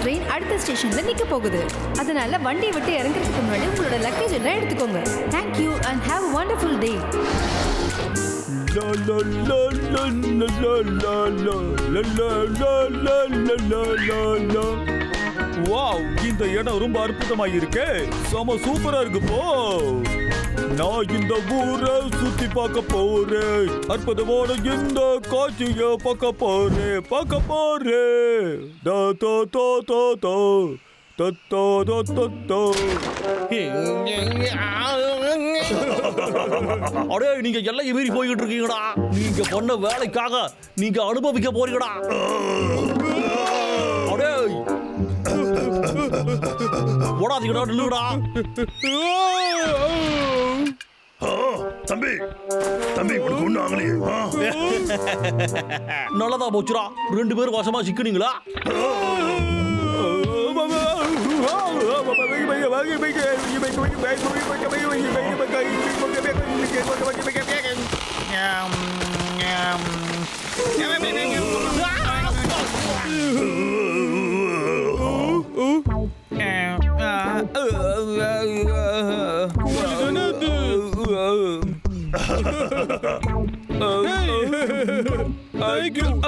Train அடுத்த ஸ்டேஷன்ல நிக்க போகுது அதனால வண்டியை விட்டு இறங்குறதுக்கு முன்னாடி உங்களோட லக்கேஜ் எல்லாம் எடுத்துக்கோங்க thank you and have wonderful day wow இந்த இடம் ரொம்ப அற்புதமாக இருக்கு செம சூப்பராக இருக்கு போ நான் இந்த ஊரை சுத்தி பார்க்க போறேன். அற்புதமான இந்த காட்சிய பார்க்க போறேன். பார்க்க போறேன். தோ தோ தோ தோ தோ. தோ தோ தோ தோ அடே நீங்க எல்லையை மீறி போய்கிட்டு இருக்கீங்கடா. நீங்க பண்ண வேலைக்காக நீங்க அனுபவிக்க போறீங்கடா. ஓடாதீங்கடா நில்லுடா ஆ, தம்பி தம்பி உனக்கு ஆகலையே ஆ? நல்லதா போச்சுடா. ரெண்டு பேரும் வசமா சிக்கினீங்களா?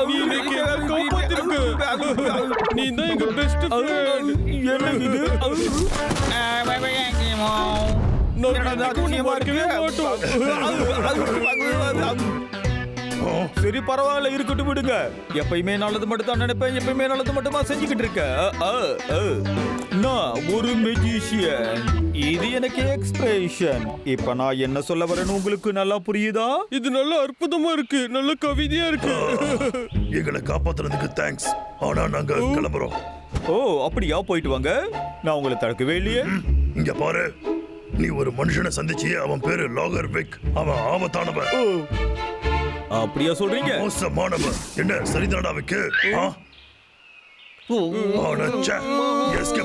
நீ இன்னைக்கு எல்லாம் காப்பாத்திருக்கு நீ தான் எங்க பெஸ்ட் ஃப்ரெண்ட் இது சரி பரவாயில்ல இருக்கட்டும் விடுங்க. எப்பயுமே நல்லது மட்டும் தான் நினைப்பேன் எப்பயுமே நல்லது மட்டுமா செஞ்சுக்கிட்டு இருக்க. நான் ஒரு மெஜிஷியன் இது எனக்கு எக்ஸ்பிரஷன் இப்ப நான் என்ன சொல்ல வரேன்னு உங்களுக்கு நல்லா புரியுதா? இது நல்ல அற்புதமா இருக்கு. நல்ல கவிதையா இருக்கு. எங்களை காப்பாத்துறதுக்கு தேங்க்ஸ் ஆனா நாங்க கிளம்புறோம். ஓ அப்படியா? போயிட்டு வாங்க. நான் உங்களை தடுக்கவே இல்லையே. இங்க பாரு. நீ ஒரு மனுஷனை சந்திச்சியே அவன் பேரு லாகர் விக் அவன் ஆபத்தானவன். ஓ. அப்படியா சொல்றீங்க? மோசமானவன் என்ன சரிதானா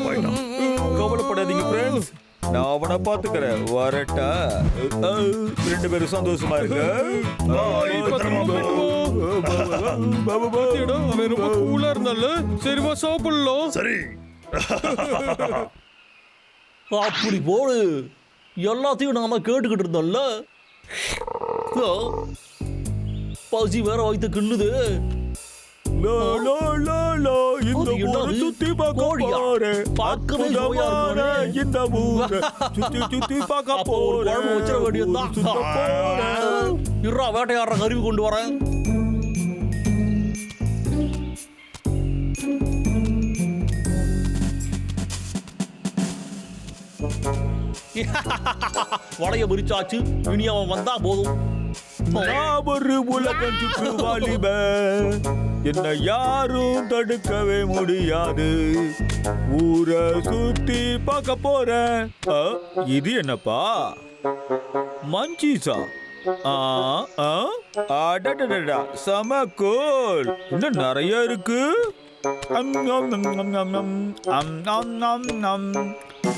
ஆயிட்டான். கவலைப்படாதீங்க ஃப்ரெண்ட்ஸ் நான் அவனை பாத்துக்கிறேன் வரட்டா. ரெண்டு பேரும் சந்தோஷமா. பாத்தியாடா, அவன் ரொம்ப கூலா இருந்தால சரிவா சாப்பிடலாம் சரி. அப்படி போடு. எல்லாத்தையும் நாம கேட்டுக்கிட்டு இருந்தோம்ல. பசி வேற வாய்த்து கிள்ளுது இந்த ஊரு சுத்தி பாரு பார்க்கவே ஜோயா இந்த ஊரு சுத்தி சுத்தி பார்க்க போற. வச்சிர வேண்டியதான் இருடா வேட்டையாடுற கருவி கொண்டு வரேன் வளைய பிரிச்சாச்சு இனி அவன் வந்தா போதும். நான் ஒரு உலகம் சுற்று வாலிபன். என்னை யாரும் தடுக்கவே முடியாது. ஊரை சுத்தி பார்க்க போறேன். இது என்னப்பா? மஞ்சீசா. ஆ ஆ அடடடடா செம கோல். இன்னும் நிறைய இருக்கு. அம், நம். அம், நம், நம், நம்.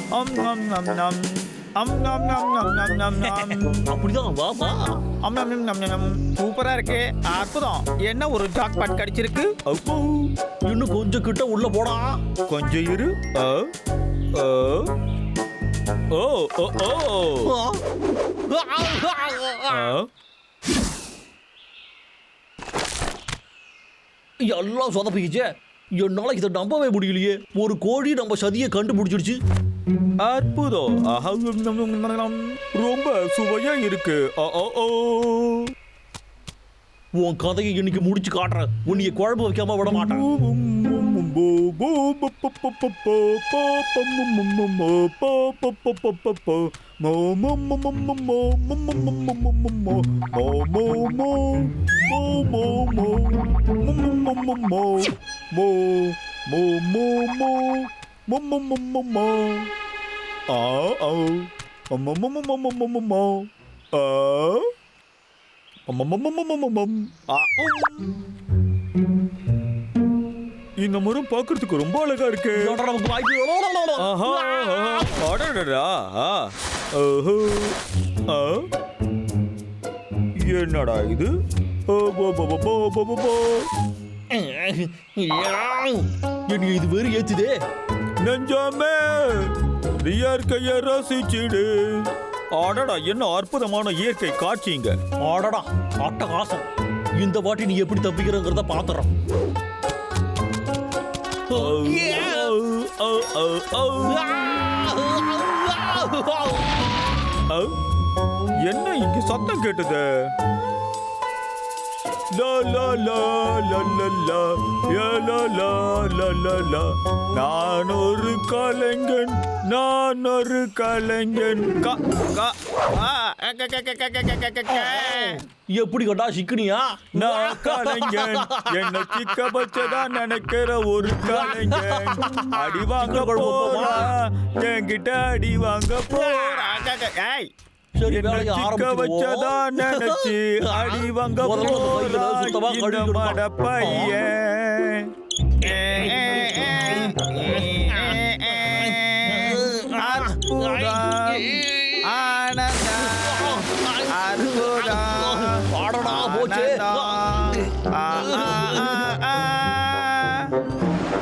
அம், நம், நம், நம். அம், நம், நம், நம், நம், நம், நம். அப்படிதான் வாப்பா அம், நம், நம், நம், நம். சூப்பரா இருக்கு. அற்புதம். என்ன ஒரு ஜாக் பாட் கிடைச்சிருக்கு அப்போ, இன்னும் கொஞ்சம் கிட்ட உள்ள போடா. கொஞ்சம் இரு. ஓ ஓ ஓ. எல்லாம் சொதப்பிக்கிச்சே. என்னால இதை நம்பவே முடியலையே ஒரு கோழி நம்ம சதியை கண்டுபிடிச்சிடுச்சு அற்புதம். ரொம்ப சுவையா இருக்கு. உன் கதையை இன்னைக்கு முடிச்சு காட்டுறேன் உன்னைய குழம்பு வைக்காம விட மாட்டேன் இந்த மரம் பார்க்கறதுக்கு ரொம்ப அழகா இருக்கு இதோட நமக்கு வாய்ப்பு ஆஹா, ஆஹா. அடடடா. ஆ. ஓஹோ. ஆ. என்னடா இது ஓ, போ, போ, போ, போ, போ, போ, போ. என்னை இது வெறி ஏத்துதே? நெஞ்சமே இயற்கையை ரசிச்சிடு. அடடா என்ன அற்புதமான இயற்கை காட்சிங்க ஆடடா அட்டகாசம். இந்த வாட்டி நீ எப்படி தப்பிக்கிறங்கிறத பாத்துறோம். என்ன இங்க சத்தம் கேட்டது? La la la la la la. Ya la la la la la. நான் ஒரு கலைஞன் நான் ஒரு கலைஞன். எப்படி கட்டா சிக்கனியா? நான் கலைஞன். என்ன சிக்க வச்சதான் நினைக்கிற ஒரு கலைஞன். அடி வாங்க போறா. என்கிட்ட அடி வாங்க போறா. சரி வேலையை ஆரம்பிச்சுவோம் நினைச்சு அடி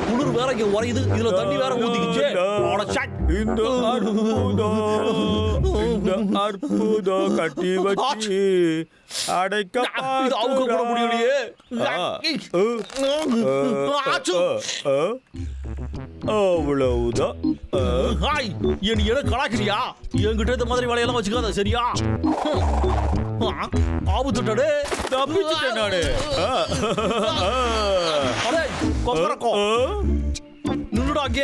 குளிர் வேற இங்க இதுல தண்ணி வேற ஊத்திக்கிச்சு. இந்த அற்புதம் இந்த அற்புதம் கட்டி வச்சு அடைக்க அவுக்க கூட முடியலையே. அவ்வளவுதான். ஹாய் என் என்ன கலாக்கிறியா? என்கிட்ட இந்த மாதிரி வேலையெல்லாம் வச்சுக்காத சரியா? ஆபத்துட்டடே 쿨하게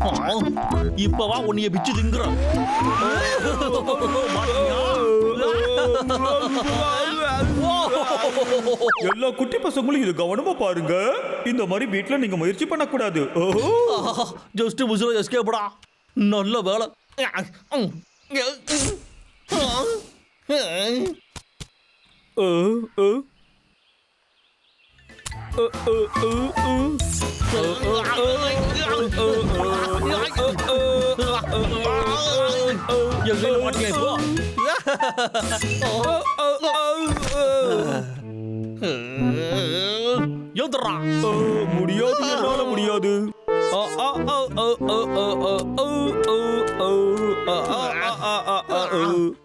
어? 이 봐봐 오늘 빛이 징그러 맞냐? எல்லா குட்டி பசங்களும் இது கவனமா பாருங்க. இந்த மாதிரி வீட்ல நீங்க முயற்சி பண்ணக்கூடாது. ஓஹோ. ஜஸ்ட் முசுல எஸ்கேப்டா நல்ல வேலை. எங்க மாட்டியா இப்போ? யோதுரா முடியாது என்னால முடியாது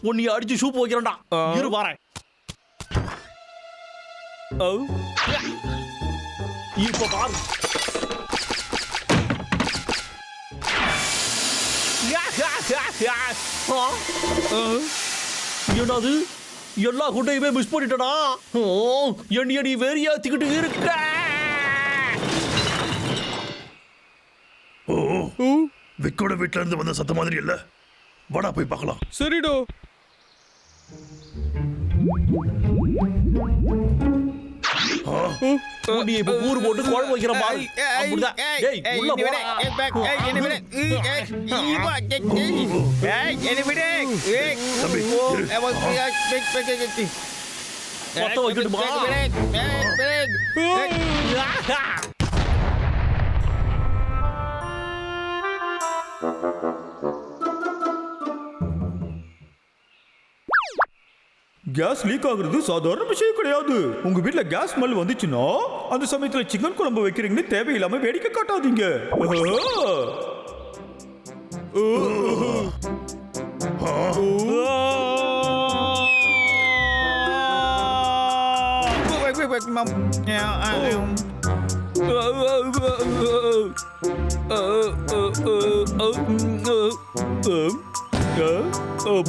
உன்னை அடிச்சு சூப் வைக்கிறேன்டா இரு வரேன் இப்ப பாரு என்னது எல்லா குட்டையுமே மிஸ் பண்ணிட்டடா ஓ, என்னைய நீ வெறியாத்திக்கிட்டு இருக்க. ஓ விக்கோட வீட்ல இருந்து வந்த சத்தம் மாதிரி இல்ல. வாடா போய் பார்க்கலாம். சரிடோ. நீ இப்ப ஊர் போட்டு கேஸ் லீக் ஆகுறது சாதாரண விஷயம் கிடையாது உங்க வீட்ல கேஸ் ஸ்மெல் வந்துச்சுன்னா அந்த சமயத்துல சிக்கன் குழம்பு வைக்கிறீங்கன்னு தேவையில்லாம வேடிக்கை காட்டாதீங்க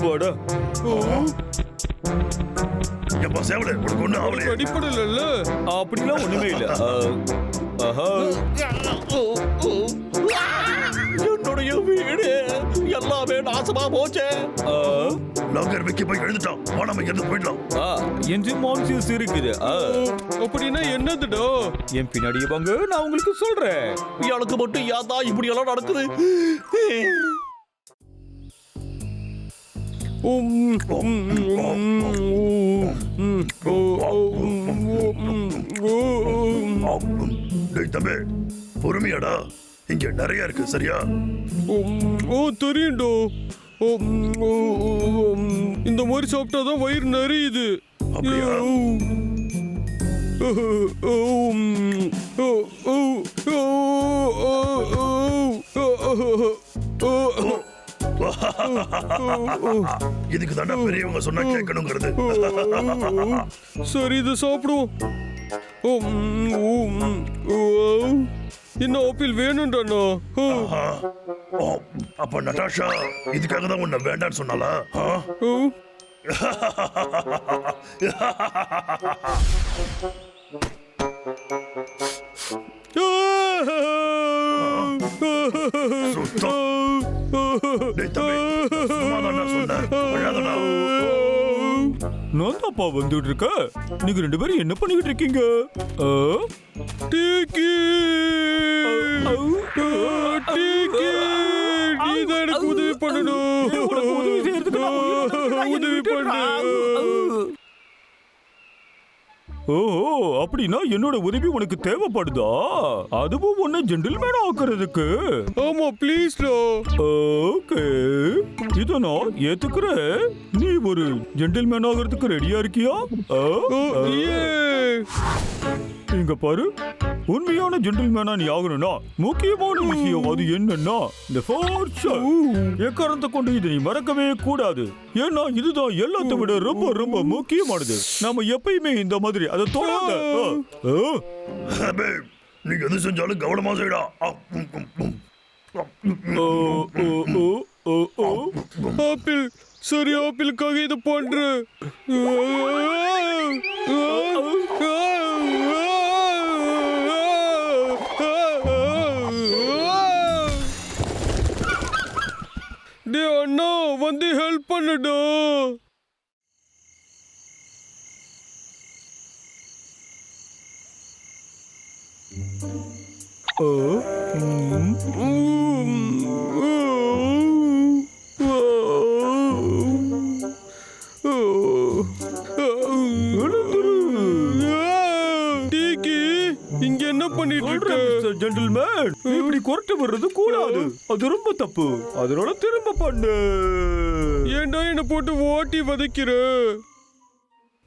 போடா எப்பா சேவல உனக்கு ஒண்ணு ஆவலையே அடிப்படல அப்படிலாம் ஒண்ணுமே இல்ல. ஆஹா என்னுடைய வீடு எல்லாமே நாசமா போச்சே. லாக்கர் வைக்க போய் எழுந்துட்டான். வா நம்ம இருந்து போயிடலாம். ஆ, என்ஜின் மான்சியஸ் இருக்குது. அப்படின்னா என்னதுடோ? என் பின்னாடியே வாங்க நான் உங்களுக்கு சொல்றேன். எனக்கு மட்டும் ஏன் இப்படி எல்லாம் நடக்குது? டேய் தம்பி பொறுமையாடா இங்க நிறைய இருக்கு சரியா ஓ தெரியும்டோ ஓ, உம், ஓ, ஓ, உம். இந்த மாதிரி சாப்பிட்டாதான் வயிறு நிறையுது அப்படியா? இதுக்கு தாண்டா பெரியவங்க சொன்னா கேட்கணுங்கிறது. சரி இதை சாப்பிடுவோம். என்ன ஆப்பிள் வேணும்டாண்ணா? அப்ப நட்டாஷா இதுக்காக தான் உன்னை வேண்டான்னு சொன்னாலா. சுத்தம். நான் தான்ப்பா வந்துட்டு இருக்க? நீங்க ரெண்டு பேரும் என்ன பண்ணிக்கிட்டு இருக்கீங்க? உதவி பண்ணணும். உதவி இருக்கேன். பண்ணு. ஓஹோ அப்படின்னா என்னோட உதவி உனக்கு தேவைப்படுதா? அதுவும் உன்னை ஜென்டில்மேன் ஆக்குறதுக்கு. ஆமா ப்ளீஸ்டா ஓகே. இத நான் ஏத்துக்கிறேன். நீ ஒரு ஜென்டில்மேன் ஆகிறதுக்கு ரெடியா இருக்கியா? இங்க பாரு. உண்மையான ஜென்டில்மேனா நீ ஆகணும்னா முக்கியமான விஷயம் அது என்னன்னா இந்த ஃபோர்ஸ் எக்காரணத்தை கொண்டு இதை நீ மறக்கவே கூடாது. ஏன்னா இதுதான் எல்லாத்தை விட ரொம்ப ரொம்ப முக்கியமானது. நாம எப்பயுமே இந்த மாதிரி அதை தொடாத. ஆ. ஆ. அபே, நீ எது செஞ்சாலும் கவனமா செய்யடா ஆப்பிள் சரி ஆப்பிளுக்காக இது பண்றேன் டே அண்ணா வந்து ஹெல்ப் பண்ணுடா ஓ, இப்படி விடுறது வர்றது கூடாது. அது ரொம்ப தப்பு. அதனால திரும்ப பண்ணு. ஏண்டா என்ன போட்டு ஓட்டி வதைக்கிற?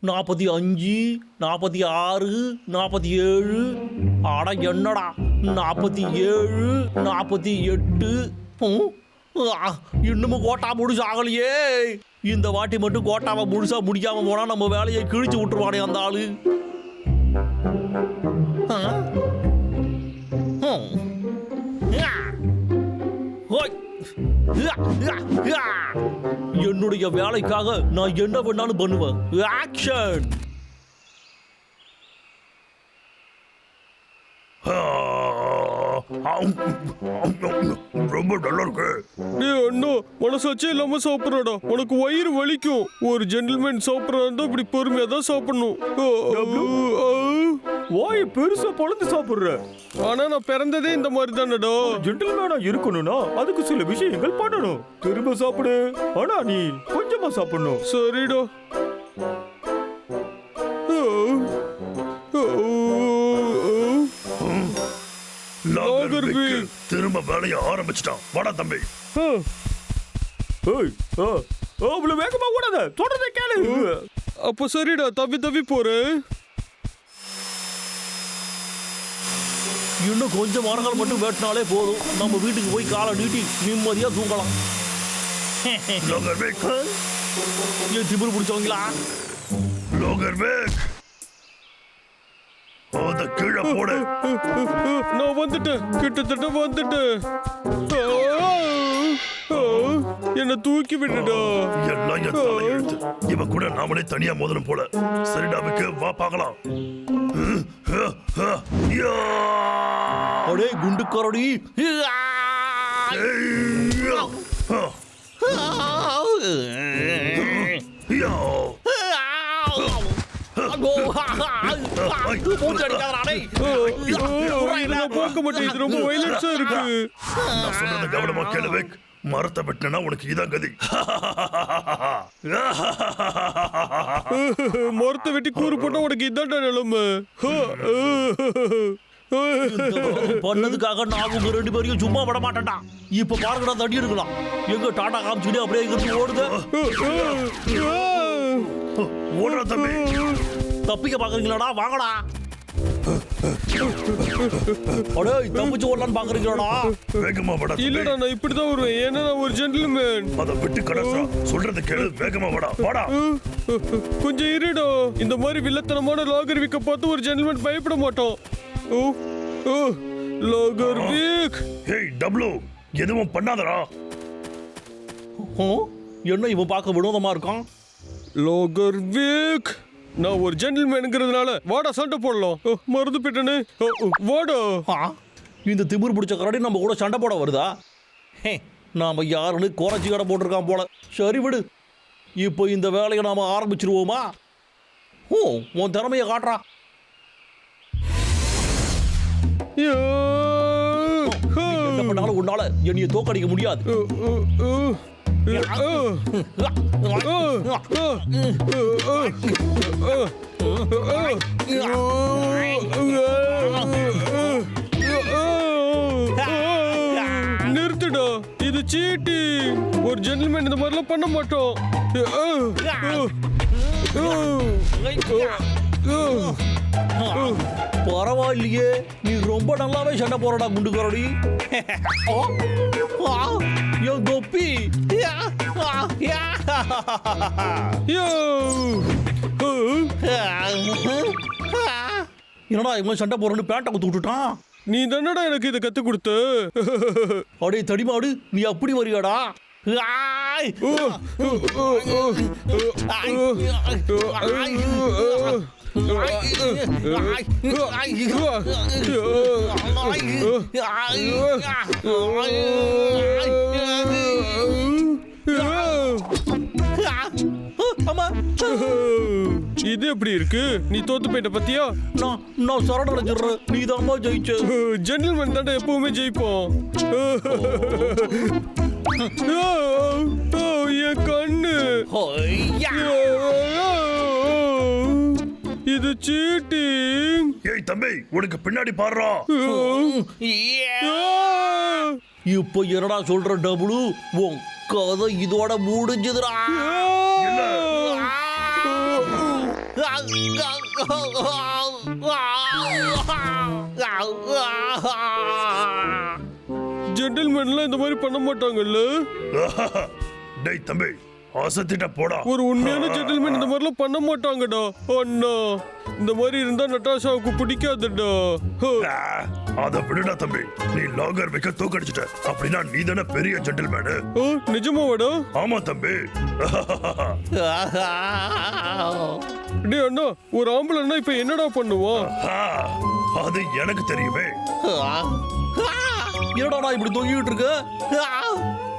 நாற்பத்தி அஞ்சு நாற்பத்தி ஆறு நாற்பத்தி ஏழு. ஆடா என்னடா? நாற்பத்தி ஏழு நாற்பத்தி எட்டு. இன்னமும் கோட்டா முழுசு ஆகலையே. இந்த வாட்டி மட்டும் கோட்டாவை முழுசா முடிக்காம போனா நம்ம வேலையை கிழிச்சு விட்டுருவானே அந்த ஆளு. என்னுடைய வேலைக்காக நான் என்ன வேணாலும் பண்ணுவேன் ஆக்ஷன் ரொம்ப நல்லா இருக்கு டேய் அண்ணா மனசாச்சே இல்லாம சாப்பிட்றடா உனக்கு வயிறு வலிக்கும் ஒரு ஜென்டில்மேன் சாப்பிட்றதா இருந்தா இப்படி பொறுமையா தான் சாப்பிடணும் வாய் பெருசா பொழந்து சாப்பிடுற. ஆனா நான் பிறந்ததே இந்த மாதிரி தானடா ஜென்டில்மேனா இருக்கணும்னா அதுக்கு சில விஷயங்கள் பண்ணணும். திரும்ப சாப்பிடு. ஆனா நீ கொஞ்சமா சாப்பிடணும். சரிடா. திரும்ப வேலையை ஆரம்பிச்சிட்டான். வாடா தம்பி. அவ்வளவு வேகமா ஓடாத. தொடர்ந்து கேளு. அப்ப சரிடா தவி தவி போறேன். இன்னும் கொஞ்சம் மரங்கள் மட்டும் வெட்டினாலே போதும். நம்ம வீட்டுக்கு போய் காலை நீட்டி நிம்மதியா தூங்கலாம். ஏன் திமிரு பிடிச்சவங்களா? லாகர் விக் அத கீழே போடு. நான் வந்துட்டேன். கிட்டத்தட்ட வந்துட்டேன். என்னை தூக்கி விட்டுடா எல்லாம் என் இவன் கூட நாமளே தனியா மோதணும் போல. சரிடா வா பார்க்கலாம். இதை நான் பார்க்க மாட்டேன் இது ரொம்ப வயலன்ஸா இருக்கு. நான் சொல்றத கவனமா கேளு மரத்தை வெட்டினா உனக்கு இதான் கதி? மரத்தை வெட்டி கூறு போட்டா உனக்கு இதான்டா நிலைமை. பண்ணதுக்காக நான் உங்க ரெண்டு பேரையும் சும்மா விட மாட்டேன்டா. இப்ப பாருங்கடா தடி எடுக்கலாம் எங்க டாடா காமிச்சுட்டு அப்படியே இங்கிருந்து ஓடுது. ஓடுறா தம்பி. தப்பிக்க பாக்குறீங்களாடா? வாங்கடா. அடே தப்பிச்சு ஓடலான்னு பாக்குறீங்களாடா. வேகமா வாடா. இல்லடா நான் இப்படிதான் வருவேன். ஏன்னா நான் ஒரு ஜென்டில்மேன் அதை விட்டு கடசா சொல்றத கேளு வேகமா வாடா. வாடா. கொஞ்சம் இருடா. இந்த மாதிரி வில்லத்தனமான லாகர் வீக்க பார்த்து ஒரு ஜென்டில்மேன் பயப்பட மாட்டோம் ஓ ஓ லாகர் வீக். ஹேய் டப்ளு எதுவும் பண்ணாதடா. ஓ, என்ன இவன் பார்க்க வினோதமா இருக்கான்? லாகர் வீக். நான் ஒரு ஜென்டில்மேனுங்கிறதுனால வாடா சண்டை போடலாம். ஓ, ஓ, வாடா. இந்த திமிர் பிடிச்ச கரடி நம்ம கூட சண்டை போட வருதா? ஹே நாம யாருன்னு குறைச்சி கடை போட்டிருக்கான் போல. சரி விடு. இப்போ இந்த வேலையை நாம ஆரம்பிச்சிருவோமா? ஓ உன் திறமையை காட்டுறா! என்ன பண்ணாலும் உன்னால என்னைய தோக்கடிக்க முடியாது. நிறுத்துடா. இது சீட்டி. ஒரு ஜென்டில்மேன் இந்த மாதிரிலாம் பண்ண மாட்டோம். பரவாயில்லையே நீ ரொம்ப நல்லாவே சண்டை போறடா குண்டு கரடி ஓ, ஆ, என் தொப்பி என்னடா இவன் சண்டை போறேன்னு பேட்டை குத்து விட்டுட்டான் நீ தானடா எனக்கு இதை கத்து கொடுத்த அடே தடிமாடு நீ அப்படி வரியாடா ஆய்! அம்மா இது எப்படி இருக்கு நீ தோத்து போயிட்ட பத்தியா நான் நான் சரணடைஞ்சிடுறேன் நீ தான் ஜெயிச்ச ஜென்டில்மேன் தானே எப்பவுமே ஜெயிப்போம் என் கண்ணு! இது சீட்டிங் ஏய் தம்பி உனக்கு பின்னாடி பாடுறா! இப்போ என்னடா சொல்ற டபுளு? உன் கதை இதோட முடிஞ்சதுடா. ஜென்டில்மேன்லாம் இந்த மாதிரி பண்ண மாட்டாங்கல்ல? டேய் தம்பி அசத்திட்ட போடா. ஒரு உண்மையான ஜென்டில்மேன் இந்த மாதிரிலாம் பண்ண மாட்டாங்கடா. அண்ணா இந்த மாதிரி இருந்தா நட்டாஷாவுக்கு பிடிக்காதுடா. ஹோ. ஆ, அத விடுடா தம்பி. நீ லாகர் வைக்க தோக்கடிச்சிட்ட. அப்படின்னா நீ தானே பெரிய ஜென்டில்மேனு ஓ நிஜமாவாடா ஆமா தம்பி. டேய் அண்ணா ஒரு ஆம்பளைன்னா இப்ப என்னடா பண்ணுவான் ஆ, அது எனக்கு தெரியுமே. என்னடா இப்படி தொங்கிட்டு இருக்கு?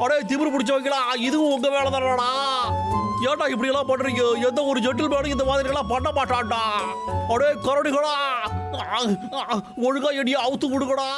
அடே திமிரு பிடிச்சவங்களா இதுவும் உங்க வேலை தானடா? ஏன்டா இப்படி எல்லாம் பண்றீங்க? எந்த ஒரு ஜெட்டில் மேனும் இந்த மாதிரி எல்லாம் பண்ண மாட்டான்டா. அடே கரடுகளா. ஒழுங்கா எடியா அவுத்து விடுங்கடா.